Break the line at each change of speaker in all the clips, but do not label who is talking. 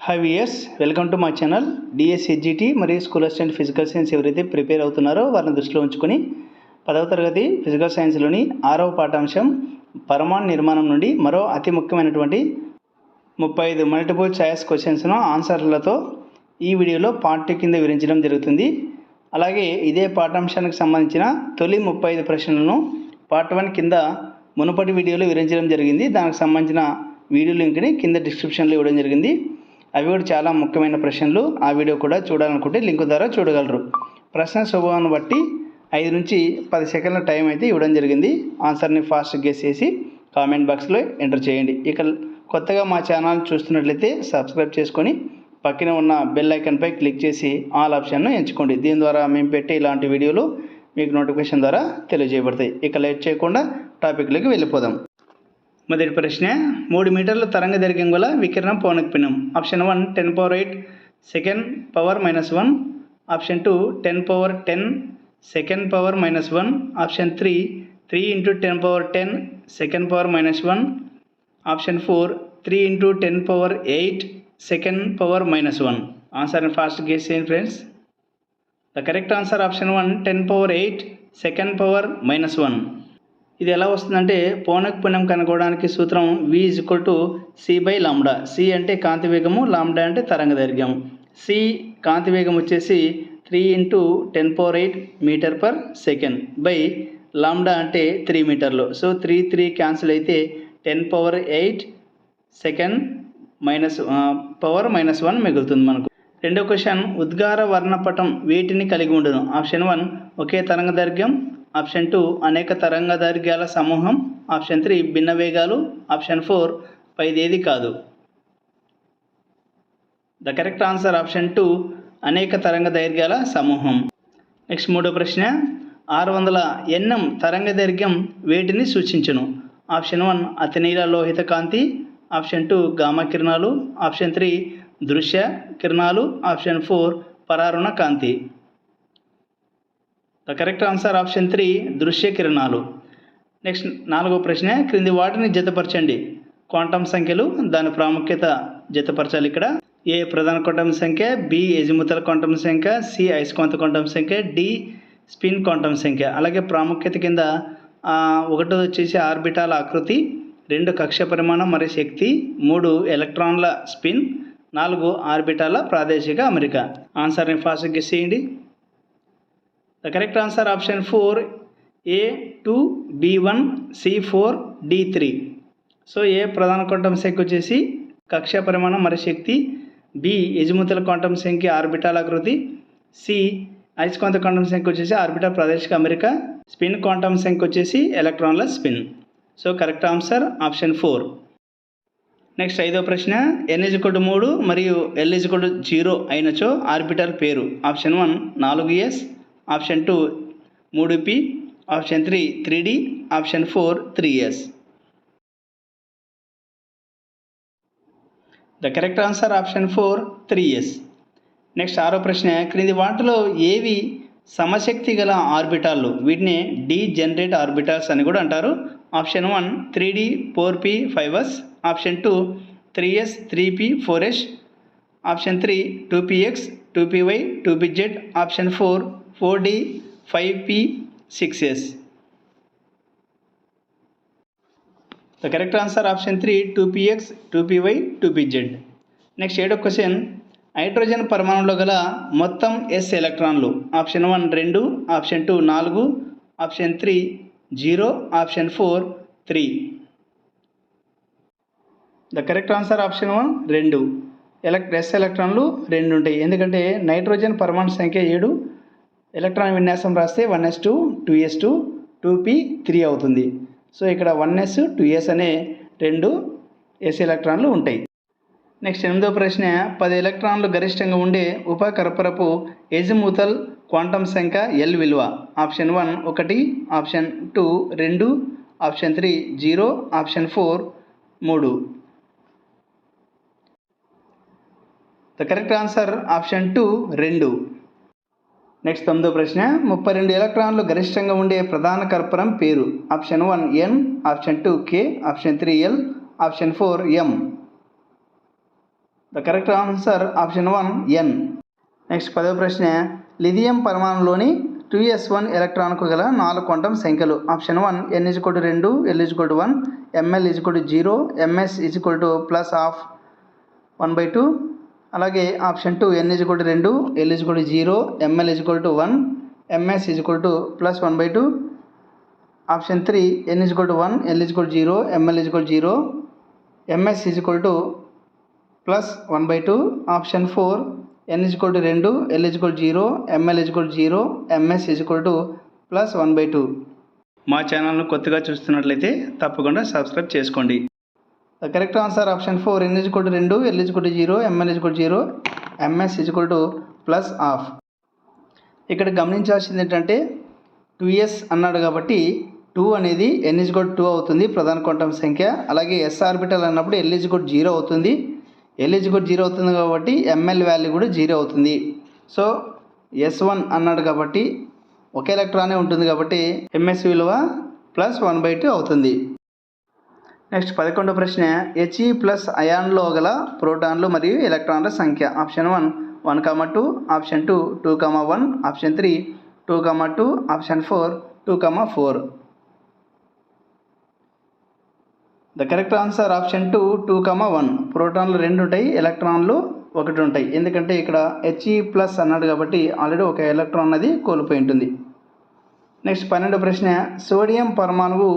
Hi viewers welcome to మా channel డిఎస్సిజిటి మరియు school assistant physical science ఎవరైతే ప్రిపేర్ అవుతున్నారో వారిని దృష్టిలో ఉంచుకొని పదవ తరగతి ఫిజికల్ సైన్స్లోని ఆరవ పాఠాంశం పరమాణు నిర్మాణం నుండి మరో అతి ముఖ్యమైనటువంటి ముప్పై ఐదు మల్టిపుల్ చాయిస్ క్వశ్చన్స్ను ఆన్సర్లతో ఈ వీడియోలో పార్ట్ టూ కింద వివరించడం జరుగుతుంది. అలాగే ఇదే పాఠాంశానికి సంబంధించిన తొలి ముప్పై ఐదు ప్రశ్నలను పార్ట్ వన్ కింద మునుపటి వీడియోలో వివరించడం జరిగింది. దానికి సంబంధించిన వీడియో లింక్ని కింద డిస్క్రిప్షన్లో ఇవ్వడం జరిగింది. అవి కూడా చాలా ముఖ్యమైన ప్రశ్నలు. ఆ వీడియో కూడా చూడాలనుకుంటే లింక్ ద్వారా చూడగలరు. ప్రశ్న స్వభావాన్ని బట్టి ఐదు నుంచి పది సెకండ్ల టైం అయితే ఇవ్వడం జరిగింది. ఆన్సర్ని ఫాస్ట్ గెస్ చేసి కామెంట్ బాక్స్లో ఎంటర్ చేయండి. ఇక కొత్తగా మా ఛానల్ చూస్తున్నట్లయితే సబ్స్క్రైబ్ చేసుకొని పక్కన ఉన్న బెల్ ఐకన్పై క్లిక్ చేసి ఆల్ ఆప్షన్ను ఎంచుకోండి. దీని ద్వారా మేము పెట్టే ఇలాంటి వీడియోలు మీకు నోటిఫికేషన్ ద్వారా తెలియజేయబడతాయి. ఇక లేట్ చేయకుండా టాపిక్లోకి వెళ్ళిపోదాం. మొదటి ప్రశ్న మూడు మీటర్ల తరంగ దైర్ఘ్యం గల వికిరణం పౌనఃపున్యం option one ten power eight second power minus one option two ten power ten second power minus one option three three into ten power ten second power minus one option four three into ten power eight second power minus one answer fast guess చేయండి friends the correct answer option one ten power eight second power minus one ఇది ఎలా వస్తుందంటే పౌనఃపున్యం కనుక్కోవడానికి సూత్రం V is equal to C by lambda C అంటే కాంతి వేగము లాంబ్డా అంటే తరంగ దైర్ఘ్యం. సి కాంతి వేగం వచ్చేసి three into ten power eight metre per second by lambda అంటే త్రీ మీటర్లు సో త్రీ త్రీ క్యాన్సిల్ అయితే ten power eight second minus power minus one మిగులుతుంది మనకు. రెండో క్వశ్చన్ ఉద్గార వర్ణపటం వీటిని కలిగి ఉండును. ఆప్షన్ వన్ ఒకే తరంగ దైర్ఘ్యం ఆప్షన్ టూ అనేక తరంగ దైర్ఘ్యాల సమూహం. ఆప్షన్ త్రీ భిన్న వేగాలు. ఆప్షన్ ఫోర్ పైదేది కాదు. The correct answer option two అనేక తరంగ దైర్ఘ్యాల సమూహం. నెక్స్ట్ మూడో ప్రశ్న ఆరు వందల ఎన్ఎం తరంగ దైర్ఘ్యం వేటిని సూచించును? ఆప్షన్ వన్ అతినీల లోహిత కాంతి. ఆప్షన్ టూ గామా కిరణాలు. ఆప్షన్ త్రీ దృశ్య కిరణాలు. ఆప్షన్ ఫోర్ పరారుణ కాంతి. The correct answer option three దృశ్య కిరణాలు. నెక్స్ట్ నాలుగో ప్రశ్న క్రింది వాటిని జతపరచండి. క్వాంటం సంఖ్యలు దాని ప్రాముఖ్యత జతపరచాలి ఇక్కడ. ఏ ప్రధాన క్వాంటం సంఖ్య? బి ఎజిముతల క్వాంటం సంఖ్య. సి ఐస్కాంత క్వాంటం సంఖ్య. డి స్పిన్ క్వాంటం సంఖ్య. అలాగే ప్రాముఖ్యత కింద ఒకటి వచ్చేసి ఆర్బిటాల ఆకృతి రెండు కక్ష పరిమాణం మరియు శక్తి మూడు ఎలక్ట్రాన్ల స్పిన్ నాలుగు ఆర్బిటాల ప్రాదేశిక అమెరికా. ఆన్సర్ని ఫాస్ట్గా గెస్ చేయండి. The correct answer option four A two B one C four D three so A ప్రధాన క్వాంటం సంఖ్య వచ్చేసి కక్ష పరిమాణం మరి శక్తి బి యజముతుల క్వాంటం సంఖ్య ఆర్బిటాల్ ఆకృతి సి అయస్కాంత క్వాంటం సంఖ్య వచ్చేసి ఆర్బిటల్ ప్రాదేశిక అమెరిక స్పిన్ క్వాంటం సంఖ్య వచ్చేసి ఎలక్ట్రాన్ల spin. So correct answer option four next ఐదో ప్రశ్న ఎన్ ఇజుకొడు మూడు మరియు L is equal to zero అయినచో orbital పేరు. ఆప్షన్ వన్ నాలుగు ఎస్ ఆప్షన్ టూ మూడు P option three three D option four three S. The correct answer option four three S. Next ఆరో ప్రశ్న క్రింది వాటిలో ఏవి సమశక్తి గల ఆర్బిటాలు? వీటిని డీ జనరేట్ ఆర్బిటాల్స్ అని కూడా అంటారు. Option one three D four P five S. Option two three S three P four S. Option three two PX two PY two Z. Option four four D five P six S. The correct answer option three two PX two PY two Z. Next ఏడో question. Hydrogen పరమాణులో గల మొత్తం S ఎలక్ట్రాన్లు. Option one రెండు option two నాలుగు option three zero option four three. The correct answer option one రెండు. ఎలక్ yes ఎలక్ట్రాన్లు రెండు ఉంటాయి. ఎందుకంటే నైట్రోజన్ పరమాణు సంఖ్య ఏడు ఎలక్ట్రాన్ విన్యాసం రాస్తే one S two two S two two P three అవుతుంది. సో ఇక్కడ వన్ ఎస్ టూ ఎస్ అనే రెండు ఎస్ ఎలక్ట్రాన్లు ఉంటాయి. నెక్స్ట్ ఎనిమిదో ప్రశ్న పది ఎలక్ట్రాన్లు గరిష్టంగా ఉండే ఉపకర్పరపు ఎజిముతల్ క్వాంటం సంఖ్య ఎల్ విలువ. ఆప్షన్ వన్ ఒకటి ఆప్షన్ టూ రెండు option three zero option four మూడు. The correct answer option two రెండు. నెక్స్ట్ తొమ్మిదో ప్రశ్న. ముప్పై రెండు ఎలక్ట్రాన్లు గరిష్టంగా ఉండే ప్రధాన కర్పరం పేరు. Option one N option two K option three L option four M the correct answer option one N next పదవ ప్రశ్న. లిథియం పరమాణులోని టూ ఎస్ వన్ ఎలక్ట్రాన్కు గల నాలుగు క్వాంటం సంఖ్యలు. ఆప్షన్ వన్ ఎన్ ఇజ్ రెండు L is one ML is zero MS is equal to plus half one by two అలాగే option two N is equal to రెండు L is equal to zero ML is equal to one MS is equal to plus one by two option three N is equal to one L is equal to zero ML is zero MS is to plus one by two option four N is to రెండు L is zero ML is zero MS is to plus one by two మా ఛానల్ను కొత్తగా చూస్తున్నట్లయితే తప్పకుండా subscribe చేసుకోండి the correct answer option four N is to రెండు L is to zero ML is zero MS is to plus half ఇక్కడ గమనించాల్సింది ఏంటంటే టూ ఎస్ అన్నాడు కాబట్టి టూ అనేది ఎన్ ఇజ్ టూ అవుతుంది ప్రధాన క్వాంటం సంఖ్య. అలాగే ఎస్ ఆర్బిటల్ అన్నప్పుడు ఎల్ ఇజ్ జీరో అవుతుంది. ఎల్ఈజ్ కూడా జీరో అవుతుంది కాబట్టి ఎంఎల్ వాల్యూ కూడా జీరో అవుతుంది. సో ఎస్ వన్ అన్నాడు కాబట్టి ఒకే ఎలక్ట్రానే ఉంటుంది కాబట్టి ఎంఎస్ విలువ ప్లస్ వన్ బై టూ అవుతుంది. నెక్స్ట్ పదకొండో ప్రశ్న హెచ్ఈ ప్లస్ అయాన్లో గల ప్రోటాన్లు మరియు ఎలక్ట్రాన్ల సంఖ్య. Option one one comma two option two two comma one option three two comma two option four two comma four the correct answer option two two comma one ప్రోటాన్లు రెండు ఉంటాయి ఎలక్ట్రాన్లు ఒకటి ఉంటాయి. ఎందుకంటే ఇక్కడ హెచ్ఈ ప్లస్ అన్నాడు కాబట్టి ఆల్రెడీ ఒక ఎలక్ట్రాన్ అది కోల్పోయి ఉంటుంది. నెక్స్ట్ పన్నెండు ప్రశ్న సోడియం పరమాణువు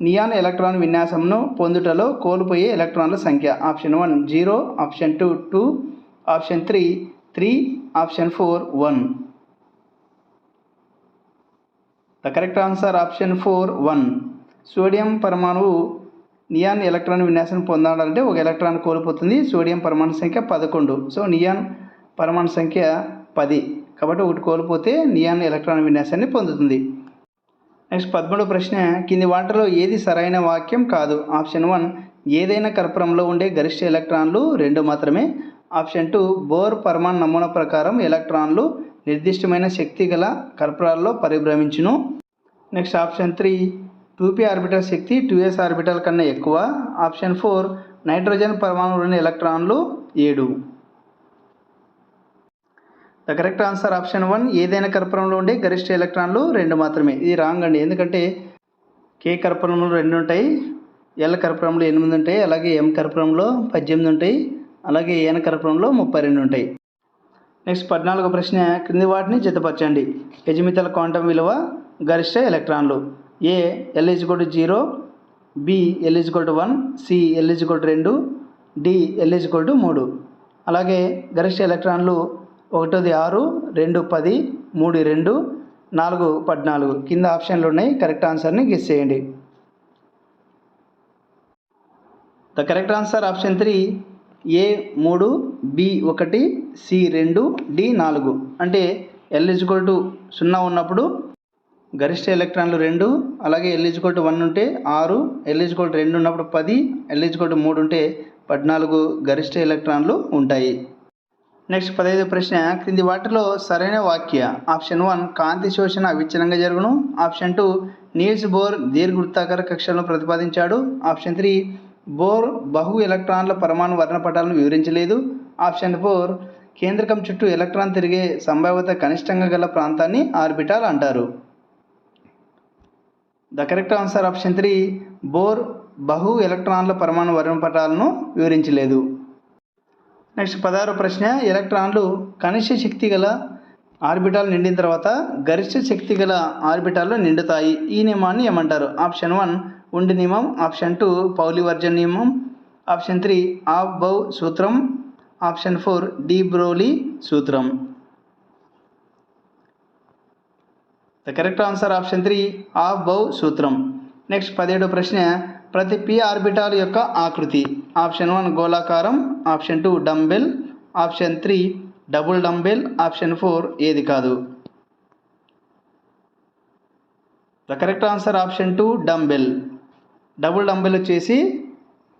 నియాన్ ఎలక్ట్రాన్ విన్యాసంను పొందుటలో కోల్పోయే ఎలక్ట్రాన్ల సంఖ్య. Option one zero option two two option three three option four one. The correct answer option four one. Sodium పరమాణువు నియాన్ ఎలక్ట్రాన్ విన్యాసం పొందాలంటే ఒక ఎలక్ట్రాన్ కోల్పోతుంది. సోడియం పరమాణు సంఖ్య పదకొండు. సో నియాన్ పరమాణు సంఖ్య పది. కాబట్టి ఒకటి కోల్పోతే నియాన్ ఎలక్ట్రాన్ విన్యాసాన్ని పొందుతుంది. నెక్స్ట్ పదమూడో ప్రశ్న కింది వాటిలో ఏది సరైన వాక్యం కాదు? ఆప్షన్ వన్ ఏదైనా కర్పూరంలో ఉండే గరిష్ట ఎలక్ట్రాన్లు రెండు మాత్రమే. ఆప్షన్ టూ బోర్ పర్మాన్ నమూనా ప్రకారం ఎలక్ట్రాన్లు నిర్దిష్టమైన శక్తి గల కర్పూరాల్లో పరిభ్రమించును. Next option three two p orbital శక్తి టూ ఎస్ ఆర్బిటల్ కన్నా ఎక్కువ. ఆప్షన్ ఫోర్ నైట్రోజన్ పరమాణువులోని ఎలక్ట్రాన్లు ఏడు. The correct answer option one ఏదైనా కర్పూరంలో ఉండే గరిష్ట ఎలక్ట్రాన్లు రెండు మాత్రమే. ఇది రాంగ్ అండి. ఎందుకంటే కే కర్పూరంలో రెండు ఉంటాయి ఎల్ కర్పూరంలో ఎనిమిది ఉంటాయి అలాగే ఎం కర్పూరంలో పద్దెనిమిది ఉంటాయి అలాగే ఏన కర్పూరంలో ముప్పై రెండు ఉంటాయి. నెక్స్ట్ పద్నాలుగో ప్రశ్న క్రింది వాటిని జతపరచండి. యజమితల క్వాంటం విలువ గరిష్ట ఎలక్ట్రాన్లు. A l is zero B l is one C l is రెండు డి ఎల్ ఈజ్ మూడు. అలాగే గరిష్ట ఎలక్ట్రాన్లు ఒకటోది ఆరు రెండు పది మూడు రెండు నాలుగు పద్నాలుగు. కింద ఆప్షన్లు ఉన్నాయి. కరెక్ట్ ఆన్సర్ని గెస్ చేయండి. The correct answer option three A మూడు బి ఒకటి సి రెండు డి నాలుగు. అంటే ఎల్ ఈజ్వల్ టు సున్నా ఉన్నప్పుడు గరిష్ట ఎలక్ట్రాన్లు రెండు అలాగే ఎల్ఈజ్కోల్ట్ వన్ ఉంటే ఆరు ఎల్ఈజ్కోల్ట్ రెండు ఉన్నప్పుడు పది ఎల్ఈజ్కోల్ట్ మూడు ఉంటే పద్నాలుగు గరిష్ట ఎలక్ట్రాన్లు ఉంటాయి. నెక్స్ట్ పదహైదు ప్రశ్న క్రింది వాటిలో సరైన వాక్య. ఆప్షన్ వన్ కాంతి శోషణ అవిచ్ఛిన్నంగా జరుగును. ఆప్షన్ టూ నీల్స్ బోర్ దీర్ఘవృత్తాకార కక్షలను ప్రతిపాదించాడు. ఆప్షన్ త్రీ బోర్ బహు ఎలక్ట్రాన్ల పరమాణు వర్ణపటాలను వివరించలేదు. ఆప్షన్ ఫోర్ కేంద్రకం చుట్టూ ఎలక్ట్రాన్ తిరిగే సంభావ్యత కనిష్టంగా గల ప్రాంతాన్ని ఆర్బిటాల్ అంటారు. The correct answer option three Bohr బహు ఎలక్ట్రాన్ల పరమాణు వర్ణపటాలను వివరించలేదు. నెక్స్ట్ పదహారు ప్రశ్న ఎలక్ట్రాన్లు కనిష్ట శక్తి గల ఆర్బిటాల్ నిండిన తర్వాత గరిష్ట శక్తి గల ఆర్బిటాల్లో నిండుతాయి. ఈ నియమాన్ని ఏమంటారు? ఆప్షన్ వన్ ఉండి నియమం. ఆప్షన్ టూ పౌలివర్జన్ నియమం. ఆప్షన్ త్రీ ఆఫ్ బౌ సూత్రం. ఆప్షన్ ఫోర్ డీ బ్రోలీ సూత్రం. The correct answer option three Aufbau సూత్రం. నెక్స్ట్ పదిహేడు ప్రశ్న ప్రతి పి ఆర్బిటాల్ యొక్క ఆకృతి. Option one గోళాకారం. Option two dumbbell option three double dumbbell option four ఏది కాదు. The correct answer option two dumbbell double dumbbell వచ్చేసి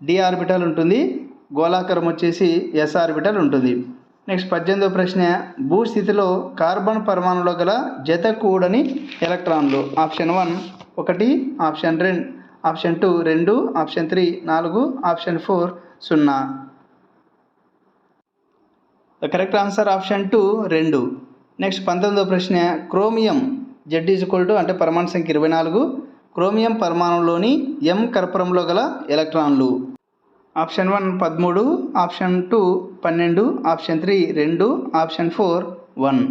డి ఆర్బిటల్ ఉంటుంది. గోళాకారం వచ్చేసి ఎస్ ఆర్బిటల్ ఉంటుంది. నెక్స్ట్ పద్దెనిమిదో ప్రశ్న. భూస్థితిలో కార్బన్ పరమాణులో గల జత కూడని ఎలక్ట్రాన్లు. ఆప్షన్ వన్ ఒకటి. ఆప్షన్ రెండు ఆప్షన్ టూ రెండు ఆప్షన్ త్రీ నాలుగు ఆప్షన్ ఫోర్ సున్నా. The correct answer option two రెండు. నెక్స్ట్ పంతొమ్మిదో ప్రశ్న chromium Z is equal to అంటే పరమాణు సంఖ్య ఇరవై నాలుగు క్రోమియం పరమాణంలోని ఎం కర్పూరంలో గల ఎలక్ట్రాన్లు. ఆప్షన్ వన్ పదమూడు ఆప్షన్ టూ పన్నెండు ఆప్షన్ త్రీ రెండు option four one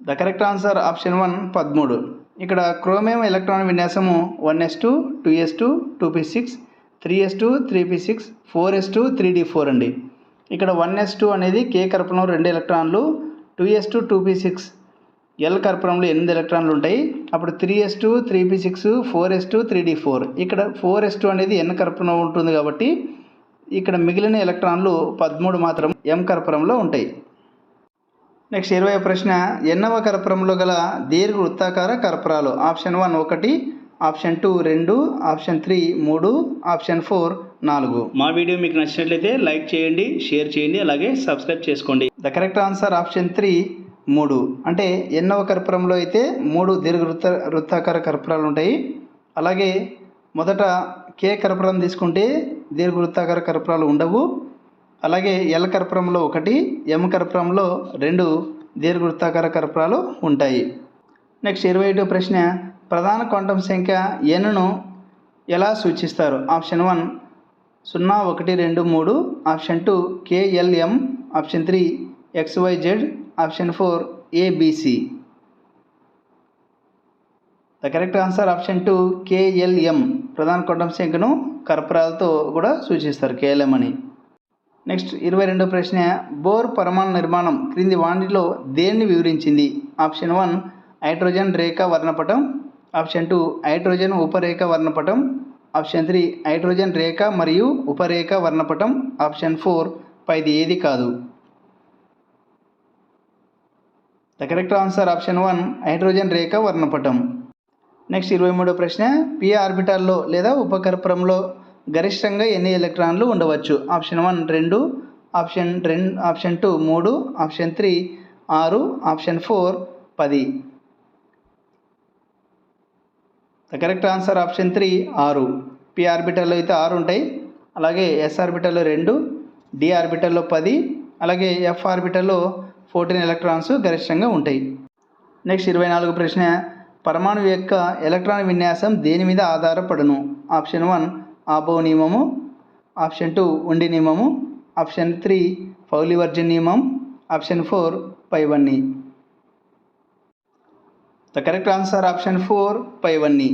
the correct answer option one పదమూడు. ఇక్కడ chromium electron విన్యాసము one s two two s two two p six three s two three p six four s two three d four అండి. ఇక్కడ one yes two అనేది కే కర్పణం రెండు ఎలక్ట్రాన్లు two s two two p six L కర్పణంలో ఎనిమిది ఎలక్ట్రాన్లు ఉంటాయి. అప్పుడు three s two three p six four s two three d four ఇక్కడ ఫోర్ ఎస్ టూ అనేది ఎన్ కర్పణం ఉంటుంది కాబట్టి ఇక్కడ మిగిలిన ఎలక్ట్రాన్లు పదమూడు మాత్రం ఎం కర్పూరంలో ఉంటాయి. నెక్స్ట్ ఇరవై ప్రశ్న ఎన్నవ కర్పూరంలో గల దీర్ఘ వృత్తాకార కర్పూరాలు? ఆప్షన్ వన్ ఒకటి ఆప్షన్ టూ రెండు ఆప్షన్ త్రీ మూడు ఆప్షన్ ఫోర్ నాలుగు. మా వీడియో మీకు నచ్చినట్లయితే లైక్ చేయండి షేర్ చేయండి అలాగే సబ్స్క్రైబ్ చేసుకోండి. The correct answer option three మూడు. అంటే ఎన్నవ కర్పూరంలో అయితే మూడు దీర్ఘ వృత్త వృత్తాకార కర్పూరాలు ఉంటాయి. అలాగే మొదట కే కర్పూరం తీసుకుంటే దీర్ఘ వృత్తాకార కర్పూరాలు ఉండవు. అలాగే ఎల్ కర్పూరంలో ఒకటి ఎం కర్పూరంలో రెండు దీర్ఘ వృత్తాకార కర్పూరాలు ఉంటాయి. నెక్స్ట్ ఇరవై ఐదో ప్రశ్న ప్రధాన క్వాంటం సంఖ్య ఎన్ను ఎలా సూచిస్తారు? ఆప్షన్ వన్ సున్నా ఒకటి రెండు మూడు. Option two KLM option three XYZ option four ABC the correct answer option two KLM ప్రధాన కుటుంబ సంఖ్యను కర్పూరాలతో కూడా సూచిస్తారు కేఎల్ఎం అని. నెక్స్ట్ ఇరవై రెండో ప్రశ్న బోర్ పరమాణు నిర్మాణం క్రింది వాణిలో దేన్ని వివరించింది? ఆప్షన్ వన్ హైడ్రోజన్ రేఖ వర్ణపటం. ఆప్షన్ టూ హైడ్రోజన్ ఉపరేఖ వర్ణపటం. ఆప్షన్ త్రీ హైడ్రోజన్ రేఖ మరియు ఉపరేఖ వర్ణపటం. ఆప్షన్ ఫోర్ పైది ఏది కాదు? The correct answer option one hydrogen రేఖ వర్ణపటం. నెక్స్ట్ ఇరవై మూడో ప్రశ్న పి ఆర్బిటాల్లో లేదా ఉపకర్పరంలో గరిష్టంగా ఎన్ని ఎలక్ట్రాన్లు ఉండవచ్చు? ఆప్షన్ వన్ రెండు ఆప్షన్ రెండు ఆప్షన్ టూ మూడు ఆప్షన్ త్రీ ఆరు ఆప్షన్ ఫోర్ పది. The correct answer option three ఆరు. పి ఆర్బిటల్లో అయితే ఆరు ఉంటాయి. అలాగే ఎస్ ఆర్బిటల్లో రెండు డి ఆర్బిటల్లో పది అలాగే ఎఫ్ ఆర్బిటల్లో ఫోర్టీన్ ఎలక్ట్రాన్స్ గరిష్టంగా ఉంటాయి. నెక్స్ట్ ఇరవై నాలుగు ప్రశ్న. పరమాణు యొక్క ఎలక్ట్రాన్ విన్యాసం దేని మీద ఆధారపడును? ఆప్షన్ వన్ ఆబో నియమము ఆప్షన్ టూ ఉండి నియమము ఆప్షన్ త్రీ ఫౌలివర్జన్ నియమం ఆప్షన్ ఫోర్ పైవన్నీ the correct answer option four పైవన్నీ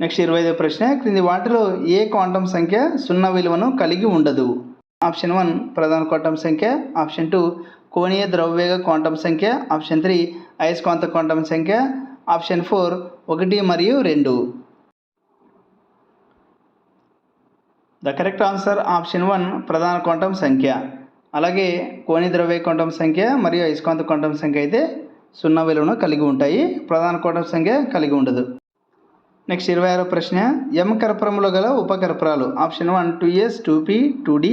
నెక్స్ట్ ఇరవై ఐదో ప్రశ్న క్రింది వాటిలో ఏ క్వాంటం సంఖ్య సున్నా విలువను కలిగి ఉండదు? ఆప్షన్ వన్ ప్రధాన క్వాంటం సంఖ్య ఆప్షన్ టూ కోణీయ ద్రవ్యవేగ క్వాంటం సంఖ్య ఆప్షన్ త్రీ అయస్కాంత క్వాంటం సంఖ్య ఆప్షన్ ఫోర్ ఒకటి మరియు రెండు. The correct answer option one ప్రధాన క్వాంటం సంఖ్య. అలాగే కోణి ద్రవ్య క్వాంటం సంఖ్య మరియు అయస్కాంత క్వాంటం సంఖ్య అయితే సున్నా విలువను కలిగి ఉంటాయి. ప్రధాన క్వాంటం సంఖ్య కలిగి ఉండదు. నెక్స్ట్ ఇరవై ఆరో ప్రశ్న ఎం కర్పూరంలో గల ఉపకర్పరాలు. Option one two s two p two d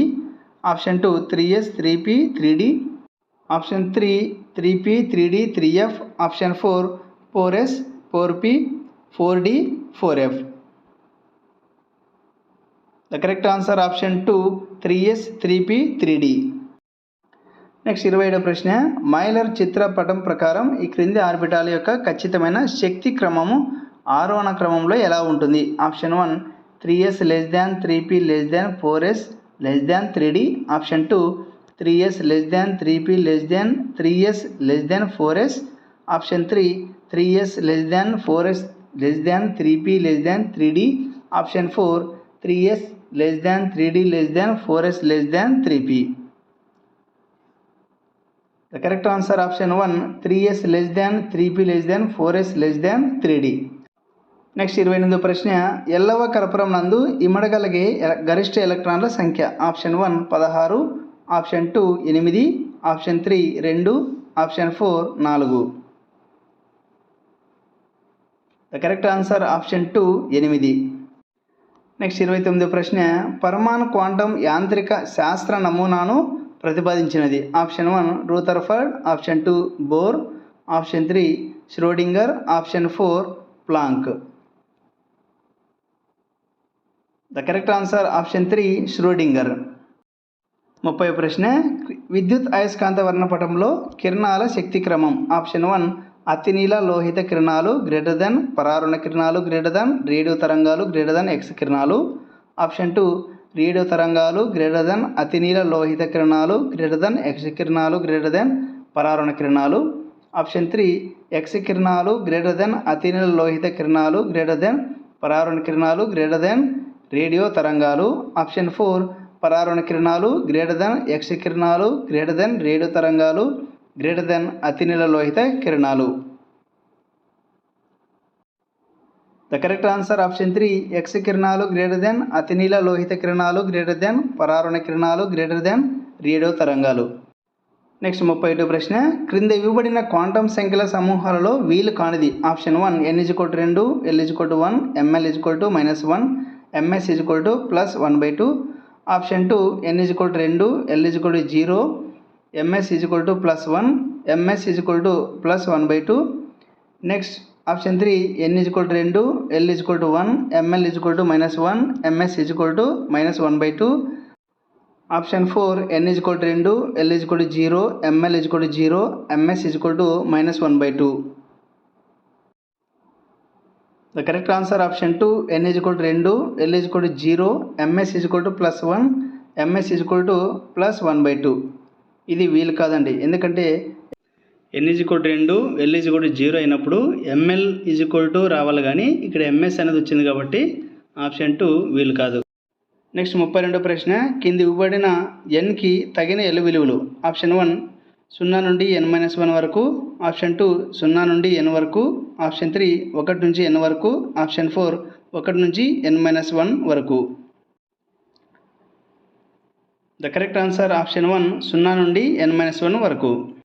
option two three s three p three d option three three p three d three f option four four s four p four d four f the correct answer option two three s three p three d next ఇరవై ఏడో ప్రశ్న. మైలర్ చిత్రపటం ప్రకారం ఈ క్రింది ఆర్బిటాల యొక్క ఖచ్చితమైన శక్తి క్రమము ఆరోహణ క్రమంలో ఎలా ఉంటుంది? Option one three s less than three p less than four s less than three d option two three s less than three p less than three s less than four s option three three s less than four s less than three p less than three d option four three s less than three d less than four s less than three p the correct answer option one three s less than three p less than four s less than three d next ఇరవై ఎనిమిదో ప్రశ్న ఎల్లవ కర్పూరం నందు ఇమడగలిగే గరిష్ట ఎలక్ట్రాన్ల సంఖ్య. Option one పదహారు. Option two ఎనిమిది. ఆప్షన్ త్రీ రెండు. ఆప్షన్ ఫోర్ నాలుగు. The correct answer option two ఎనిమిది. నెక్స్ట్ ఇరవై తొమ్మిదో ప్రశ్న పరమాణు క్వాంటం యాంత్రిక శాస్త్ర నమూనాను ప్రతిపాదించినది. Option one Rutherford. Option two Bohr. Option three Schrodinger. Option four Planck. The correct answer option three Schrodinger. ముప్పై ప్రశ్న విద్యుత్ అయస్కాంత వర్ణపటంలో కిరణాల శక్తి క్రమం. ఆప్షన్ వన్ అతినీల లోహిత కిరణాలు గ్రేటర్ దెన్ పరారుణ కిరణాలు గ్రేటర్ దెన్ రేడియో తరంగాలు గ్రేటర్ దెన్ ఎక్స్ కిరణాలు ఆప్షన్ టూ రేడియో తరంగాలు గ్రేటర్ దెన్ అతినీల లోహిత కిరణాలు గ్రేటర్ దెన్ ఎక్స్ కిరణాలు గ్రేటర్ దెన్ పరారుణ కిరణాలు ఆప్షన్ త్రీ ఎక్స్ కిరణాలు గ్రేటర్ దెన్ అతినీల లోహిత కిరణాలు గ్రేటర్ దెన్ పరారుణ కిరణాలు గ్రేటర్ దెన్ రేడియో తరంగాలు ఆప్షన్ ఫోర్ పరారుణ కిరణాలు గ్రేటర్ దెన్ ఎక్స్ కిరణాలు గ్రేటర్ దెన్ రేడియో తరంగాలు గ్రేటర్ దెన్ అతినీల లోహిత కిరణాలు. The correct answer option three X కిరణాలు గ్రేటర్ దెన్ అతినీల లోహిత కిరణాలు గ్రేటర్ దెన్ పరారుణ కిరణాలు గ్రేటర్ దెన్ రేడియో తరంగాలు. నెక్స్ట్ ముప్పై ఐదు ప్రశ్న క్రింద ఇవ్వబడిన క్వాంటమ్ సంఖ్యల సమూహాలలో వీలు కానిది. Option one n is equal to రెండు l is equal to one ml is equal to minus one ms is equal to plus one by two option two n is equal to రెండు l is equal to zero ms is equal to plus one ms is equal to plus one by two next option three n is equal to రెండు l is equal to one ml is equal to minus one ms is equal to minus one by two option four n is equal to రెండు l is equal to zero ml is equal to zero ms is equal to minus one by two the correct answer option two n is equal to రెండు l is equal to zero ms is equal to plus one ms is equal to plus one by two ఇది వీలు కాదండి. ఎందుకంటే n is equal రెండు L is equal zero అయినప్పుడు ml is equal to రావాలి కానీ ఇక్కడ ఎంఎస్ అనేది వచ్చింది కాబట్టి ఆప్షన్ టూ వీలు కాదు. నెక్స్ట్ ముప్పై రెండో ప్రశ్న కింది ఇవ్వబడిన ఎన్కి తగిన ఎల్ విలువలు. ఆప్షన్ వన్ సున్నా నుండి ఎన్ మైనస్ వన్ వరకు ఆప్షన్ టూ సున్నా నుండి ఎన్ వరకు ఆప్షన్ త్రీ ఒకటి నుంచి ఎన్ వరకు ఆప్షన్ ఫోర్ ఒకటి నుంచి ఎన్ మైనస్ వన్ వరకు. The correct answer option one సున్నా నుండి ఎన్ మైనస్ వన్ వరకు.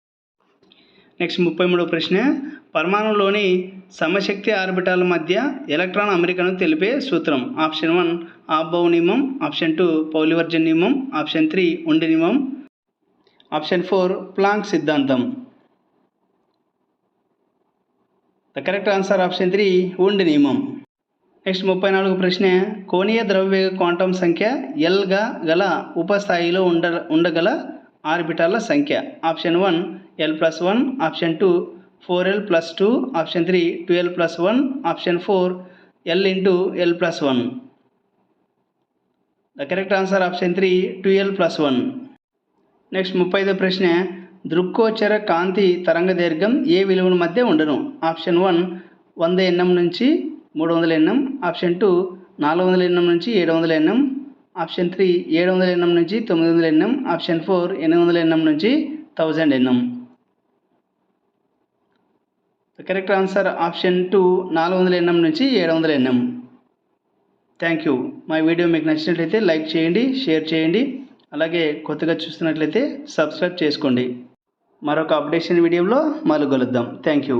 నెక్స్ట్ ముప్పై మూడో ప్రశ్న పరమాణులోని సమశక్తి ఆర్బిటాల మధ్య ఎలక్ట్రాన్ అమెరికను తెలిపే సూత్రం. ఆప్షన్ వన్ ఆబ్బౌ నియమం. ఆప్షన్ టూ పౌలివర్జన్ నియమం. ఆప్షన్ త్రీ ఉండి నియమం. ఆప్షన్ ఫోర్ ప్లాంక్ సిద్ధాంతం. The correct answer option three ఉండి నియమం. నెక్స్ట్ ముప్పై నాలుగు ప్రశ్న కోణీయ ద్రవ్యవేగ క్వాంటం సంఖ్య ఎల్గా గల ఉపస్థాయిలో ఉండ ఉండగల ఆర్బిటాల సంఖ్య. Option one l plus one option two four l plus two option three twelve plus one option four l into l plus one the correct answer option three twelve plus one next ముప్పై ఐదో ప్రశ్న. దృక్కోచర కాంతి తరంగ దీర్ఘం ఏ విలువల మధ్య ఉండను? Option one వంద NM నుంచి మూడు వందల ఎన్ఎం. ఆప్షన్ టూ నాలుగు వందల ఎన్ఎం నుంచి ఏడు వందల ఎన్ఎం ఆప్షన్ త్రీ ఏడు వందల ఎన్ఎం నుంచి తొమ్మిది వందల ఎన్ఎం ఆప్షన్ ఫోర్ ఎనిమిది వందల ఎన్ఎం నుంచి thousand nm correct answer option two నాలుగు వందల ఎన్ఎం నుంచి ఏడు వందల ఎన్ఎం థ్యాంక్ యూ మా వీడియో మీకు నచ్చినట్లయితే లైక్ చేయండి షేర్ చేయండి అలాగే కొత్తగా చూస్తున్నట్లయితే సబ్స్క్రైబ్ చేసుకోండి. మరొక అప్డేషన్ వీడియోలో మళ్ళీ కలుద్దాం. Thank you